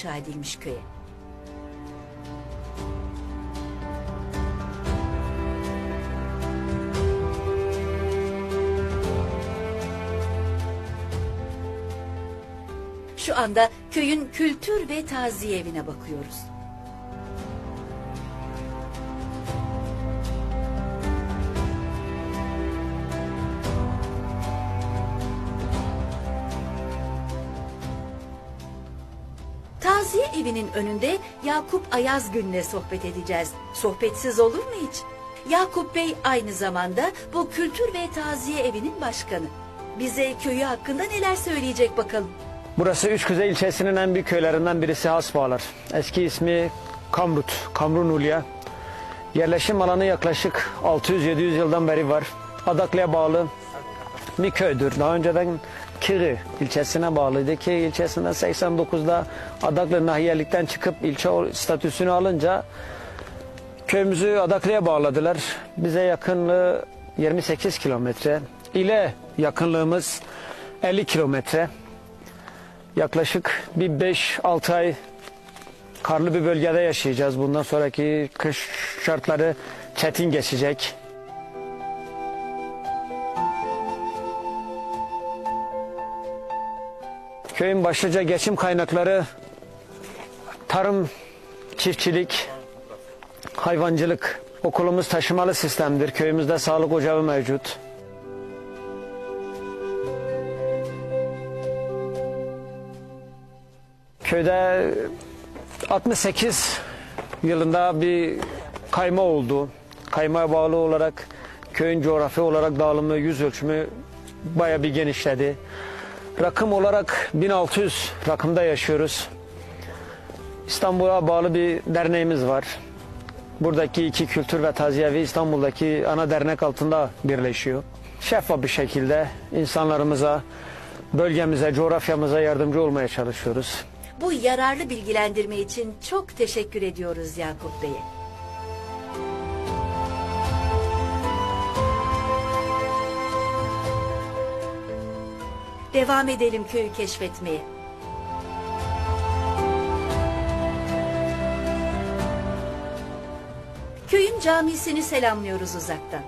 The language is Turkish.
inşa edilmiş köye. Şu anda köyün kültür ve taziye evine bakıyoruz. Taziye evinin önünde Yakup Ayazgün'le sohbet edeceğiz. Sohbetsiz olur mu hiç? Yakup Bey aynı zamanda bu kültür ve taziye evinin başkanı. Bize köyü hakkında neler söyleyecek bakalım. Burası Üçkuzey ilçesinin en büyük köylerinden birisi Hasbağlar. Eski ismi Kamrut, Kamrun Ulya. Yerleşim alanı yaklaşık 600-700 yıldan beri var. Adaklı'ya bağlı bir köydür. Daha önceden Kırı ilçesine bağlıydı. Kırı ilçesinden 89'da Adaklı nahiyelikten çıkıp ilçe statüsünü alınca köyümüzü Adaklı'ya bağladılar. Bize yakınlığı 28 kilometre. İle yakınlığımız 50 kilometre. Yaklaşık bir 5-6 ay karlı bir bölgede yaşayacağız. Bundan sonraki kış şartları çetin geçecek. Köyün başlıca geçim kaynakları tarım, çiftçilik, hayvancılık. Okulumuz taşımalı sistemdir. Köyümüzde sağlık ocağı mevcut. Köyde 68 yılında bir kayma oldu. Kaymaya bağlı olarak köyün coğrafi olarak dağılımı, yüz ölçümü baya bir genişledi. Rakım olarak 1600 rakımda yaşıyoruz. İstanbul'a bağlı bir derneğimiz var. Buradaki iki kültür ve taziyevi İstanbul'daki ana dernek altında birleşiyor. Şeffaf bir şekilde insanlarımıza, bölgemize, coğrafyamıza yardımcı olmaya çalışıyoruz. Bu yararlı bilgilendirme için çok teşekkür ediyoruz Yakup Bey'e. Devam edelim köyü keşfetmeye. Köyün camisini selamlıyoruz uzaktan.